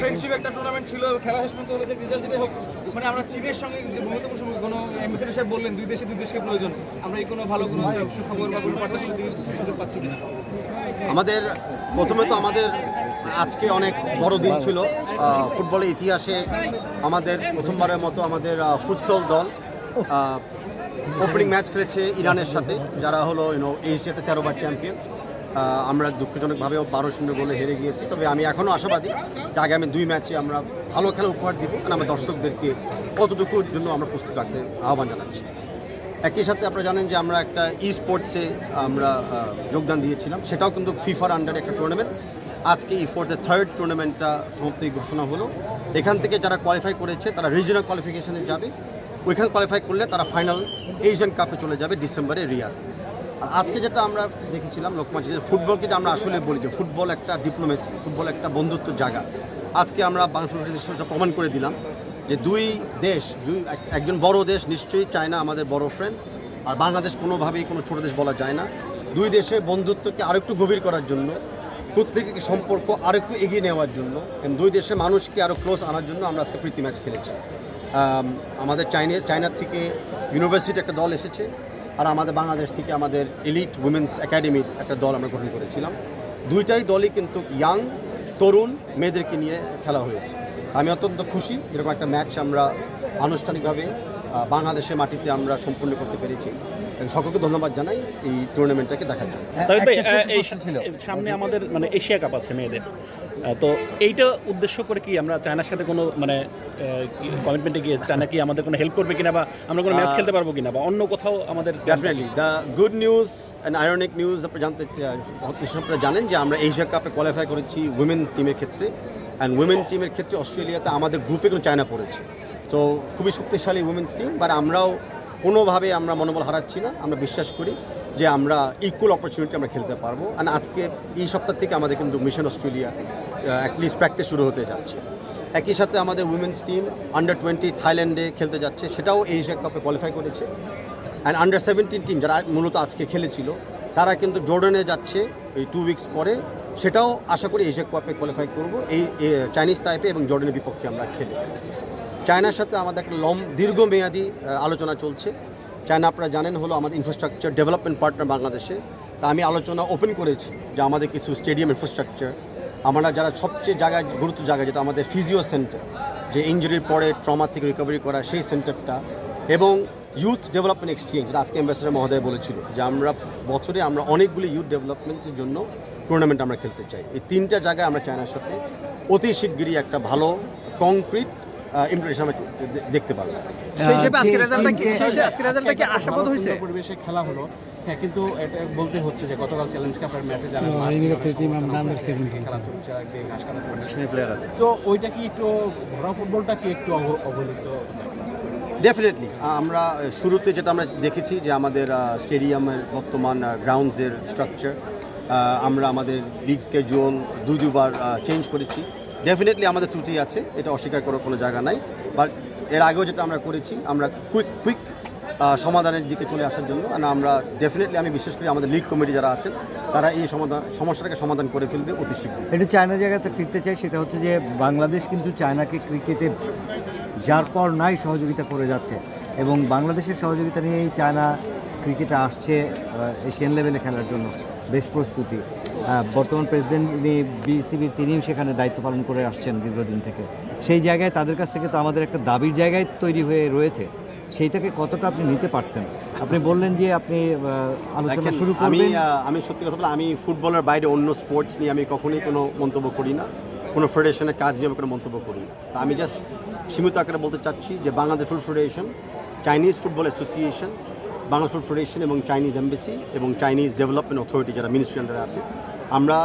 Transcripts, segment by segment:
Friendship একটা tournament ছিল, খেলা শেষ হোক মানে আমরা সঙ্গে যে কোনো বললেন, দুই প্রয়োজন, আমরা এই কোনো ভালো কিনা আমাদের, প্রথমে তো আমাদের আজকে অনেক বড় দিন ছিল ফুটবলের ইতিহাসে আমাদের প্রথমবারের মতো আমাদের ফুটসল দল ওপেনিং ম্যাচ খেলেছে ইরানের সাথে, যারা হলো ইউনো এশিয়াতে তেরোবার চ্যাম্পিয়ন আমরা দুঃখজনকভাবেও বারো শূন্য গোলে হেরে গিয়েছি। তবে আমি এখনও আশাবাদী যে আগামী দুই ম্যাচে আমরা ভালো খেলা উপহার দিব কারণ আমার দর্শকদেরকে কতটুকুর জন্য আমরা প্রস্তুত রাখতে আহ্বান জানাচ্ছি। একই সাথে আপনারা জানেন যে আমরা একটা ই স্পোর্টসে আমরা যোগদান দিয়েছিলাম। সেটাও কিন্তু ফিফার আন্ডারে একটা টুর্নামেন্ট আজকে ই ফোর্থের থার্ড টুর্নামেন্টটা সমাপ্তি ঘোষণা হলো। এখান থেকে যারা কোয়ালিফাই করেছে, তারা রিজনাল কোয়ালিফিকেশনে যাবে। ওইখানে কোয়ালিফাই করলে তারা ফাইনাল এশিয়ান কাপে চলে যাবে ডিসেম্বরে রিয়াদ। আর আজকে যেটা আমরা দেখেছিলাম লোকমান যে ফুটবলকে যে আমরা আসলে বলি যে ফুটবল একটা ডিপ্লোমেসি ফুটবল একটা বন্ধুত্ব জায়গা। আজকে আমরা বাংলাদেশ সেটা প্রমাণ করে দিলাম যে দুই দেশ, দুই এক- একজন বড় দেশ, নিশ্চয়ই চায়না আমাদের বড় ফ্রেন্ড আর বাংলাদেশ কোনোভাবেই কোনো ছোটো দেশ বলা যায় না। দুই দেশের বন্ধুত্বকে আরেকটু গভীর করার জন্য, কূটনৈতিক সম্পর্ক আরেকটু এগিয়ে নেওয়ার জন্য দুই দেশের মানুষকে আরও ক্লোজ আনার জন্য আমরা আজকে প্রীতি ম্যাচ খেলেছি। আমাদের চাইনা চায়নার থেকে ইউনিভার্সিটি একটা দল এসেছে আর আমাদের বাংলাদেশ থেকে আমাদের এলিট উইমেন্স একাডেমির একটা দল আমরা গঠন করেছিলাম। দুইটাই দলই কিন্তু ইয়াং তরুণ মেয়েদেরকে নিয়ে খেলা হয়েছে। আমি অত্যন্ত খুশি, এরকম একটা ম্যাচ আমরা আনুষ্ঠানিকভাবে বাংলাদেশের মাটিতে আমরা সম্পূর্ণ করতে পেরেছি। সকলকে ধন্যবাদ জানাই এই টুর্নামেন্টটাকে দেখার জন্য। ছিল। সামনে আমাদের মানে এশিয়া কাপ আছে মেয়েদের। তো এইটা উদ্দেশ্য করে কি আমরা চায়নার সাথে কোনো মানে কমিটমেন্টে গিয়ে চায়না কি আমাদের কোনো হেল্প করবে কিনা বা আমরা কোনো ম্যাচ খেলতে পারব কিনা বা অন্য কোথাও আমাদের definitely the good news and ironic news আপনি জানতে আপনারা জানেন যে আমরা এশিয়া কাপে কোয়ালিফাই করেছি উইমেন টিমের ক্ষেত্রে। অ্যান্ড উইমেন টিমের ক্ষেত্রে অস্ট্রেলিয়াতে আমাদের গ্রুপে কিন্তু চায়না পড়েছে। তো খুবই শক্তিশালী উইমেন্স টিম বাট আমরাও কোনোভাবে আমরা মনোবল হারাচ্ছি না, আমরা বিশ্বাস করি যে আমরা ইকুয়াল অপরচুনিটি আমরা খেলতে পারব। আর আজকে এই সপ্তাহ থেকে আমাদের কিন্তু মিশন অস্ট্রেলিয়া অ্যাটলিস্ট প্র্যাকটিস শুরু হতে যাচ্ছে। একই সাথে আমাদের উইমেন্স টিম আন্ডার টোয়েন্টি থাইল্যান্ডে খেলতে যাচ্ছে, সেটাও এশিয়া কাপে কোয়ালিফাই করেছে। অ্যান্ড আন্ডার সেভেন্টিন টিম যারা মূলত আজকে খেলেছিল, তারা কিন্তু জর্ডানে যাচ্ছে এই টু উইকস পরে সেটাও আশা করি এশিয়া কাপে কোয়ালিফাই করব। এই চাইনিজ টাইপে এবং জর্ডানের বিপক্ষে আমরা খেলি। চায়নার সাথে আমাদের একটা লম, দীর্ঘমেয়াদী আলোচনা চলছে। চায়না আপনারা জানেন, হলো আমাদের ইনফ্রাস্ট্রাকচার ডেভেলপমেন্ট পার্টনার বাংলাদেশে। তা আমি আলোচনা ওপেন করেছি যে আমাদের কিছু স্টেডিয়াম ইনফ্রাস্ট্রাকচার আমরা যারা সবচেয়ে জায়গায় গুরুত্ব জায়গা যেটা আমাদের ফিজিও সেন্টার যে ইঞ্জুরির পরে ট্রমা থেকে রিকভারি করা, সেই সেন্টারটা এবং ইউথ ডেভেলপমেন্ট এক্সচেঞ্জ যেটা আজকে অ্যাম্বাসেডার মহোদয় বলেছিল যে আমরা বছরে আমরা অনেকগুলি ইউথ ডেভেলপমেন্টের জন্য টুর্নামেন্ট আমরা খেলতে চাই। এই তিনটা জায়গায় আমরা চায়নার সাথে অতি শিগগিরই একটা ভালো কংক্রিট ইমপ্রেশন আমরা দেখতে পারব। সেই হিসেবে আজকের রেজাল্টটা কি আজকের রেজাল্টটা কি একটা হয়েছে? পরিবেশে খেলা হলো। হ্যাঁ কিন্তু এটা বলতে হচ্ছে যে গতকাল চ্যালেঞ্জ কাপের ম্যাচে যারা ইউনিভার্সিটি টিম আমরা খেলা চলছে একদিন ঘাস কাটা প্লেয়ার আছে। তো ওইটা কি একটু ঘরোয়া ফুটবলটা কি একটু অব- অবহেলিত? ডেফিনেটলি আমরা শুরুতে যেটা আমরা দেখেছি যে আমাদের স্টেডিয়ামের বর্তমান গ্রাউন্ডসের স্ট্রাকচার আমরা আমাদের লিগ স্কেজুয়াল দু দুবার চেঞ্জ করেছি। ডেফিনেটলি আমাদের ত্রুটি আছে এটা অস্বীকার করার কোনো জায়গা নাই। বাট এর আগেও যেটা আমরা করেছি আমরা কুইক কুইক সমাধানের দিকে চলে আসার জন্য। আর আমরা ডেফিনেটলি আমি বিশ্বাস করি আমাদের লিগ কমিটি যারা আছেন তারা এই সমাধান সমস্যাটাকে সমাধান করে ফেলবে অতি শীঘ্র একটু চায়না জায়গাতে ফিরতে চাই সেটা হচ্ছে যে বাংলাদেশ কিন্তু চায়নাকে ক্রিকেটে যার পর নাই সহযোগিতা করে যাচ্ছে। এবং বাংলাদেশের সহযোগিতা নিয়েই চায়না ক্রিকেটে আসছে এশিয়ান লেভেলে খেলার জন্য বেশ প্রস্তুতি। বর্তমান প্রেসিডেন্ট যিনি বিসিবির তিনিও সেখানে দায়িত্ব পালন করে আসছেন দীর্ঘদিন থেকে। সেই জায়গায় তাদের কাছ থেকে তো আমাদের একটা দাবির জায়গায় তৈরি হয়ে রয়েছে। সেইটাকে কতটা আপনি নিতে পারছেন? আপনি বললেন যে আপনি আলোচনা শুরু আমি আমি সত্যি কথা বলে আমি ফুটবলের বাইরে অন্য স্পোর্টস নিয়ে আমি কখনোই কোনো মন্তব্য করি না। কোনো ফেডারেশনের কাজ নিয়ে আমি কোনো মন্তব্য করি তা আমি জাস্ট সীমিত আকারে বলতে চাচ্ছি যে Bangladesh football federation Chinese football association Bangla football federation এবং চাইনিজ এমবেসি এবং চাইনিজ ডেভেলপমেন্ট অথরিটি যারা মিনিস্ট্রি আন্ডারে আছে, আমরা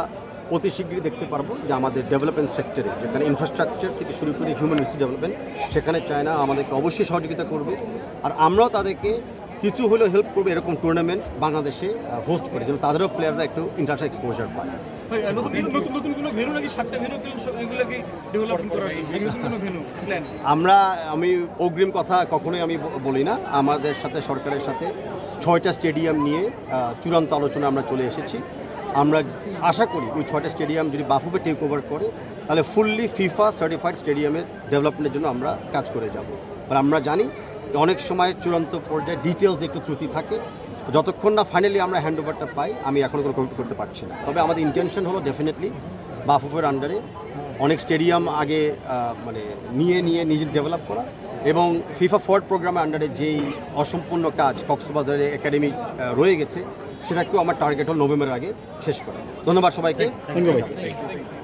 অতি শীঘ্রই দেখতে পারব যে আমাদের ডেভেলপমেন্ট সেক্টরে যেখানে ইনফ্রাস্ট্রাকচার থেকে শুরু করে হিউম্যান রিসোর্স ডেভেলপমেন্ট সেখানে চায়না আমাদেরকে অবশ্যই সহযোগিতা করবে। আর আমরাও তাদেরকে কিছু হলেও হেল্প করবে এরকম টুর্নামেন্ট বাংলাদেশে হোস্ট করে যেন তাদেরও প্লেয়াররা একটু ইন্টারন্যাশনাল এক্সপোজার পায়। আমরা আমি অগ্রিম কথা কখনোই আমি বলি না। আমাদের সাথে সরকারের সাথে ছয়টা স্টেডিয়াম নিয়ে চূড়ান্ত আলোচনা আমরা চলে এসেছি। আমরা আশা করি ওই ছয়টা স্টেডিয়াম যদি বাফুফে টেক ওভার করে তাহলে ফুললি ফিফা সার্টিফাইড স্টেডিয়ামের ডেভেলপমেন্টের জন্য আমরা কাজ করে যাব। আর আমরা জানি অনেক সময় চূড়ান্ত পর্যায়ে ডিটেলস একটু ত্রুটি থাকে। যতক্ষণ না ফাইনালি আমরা হ্যান্ড ওভারটা পাই আমি এখনও কোনো কমিট করতে পারছি না। তবে আমাদের ইন্টেনশন হলো ডেফিনেটলি বাফুফের আন্ডারে অনেক স্টেডিয়াম আগে মানে নিয়ে নিয়ে নিজে ডেভেলপ করা এবং ফিফা ফোর্ড প্রোগ্রামের আন্ডারে যেই অসম্পূর্ণ কাজ কক্সবাজারে একাডেমি রয়ে গেছে সেটাকেও আমার টার্গেট হল নভেম্বরের আগে শেষ করা। ধন্যবাদ সবাইকে। ধন্যবাদ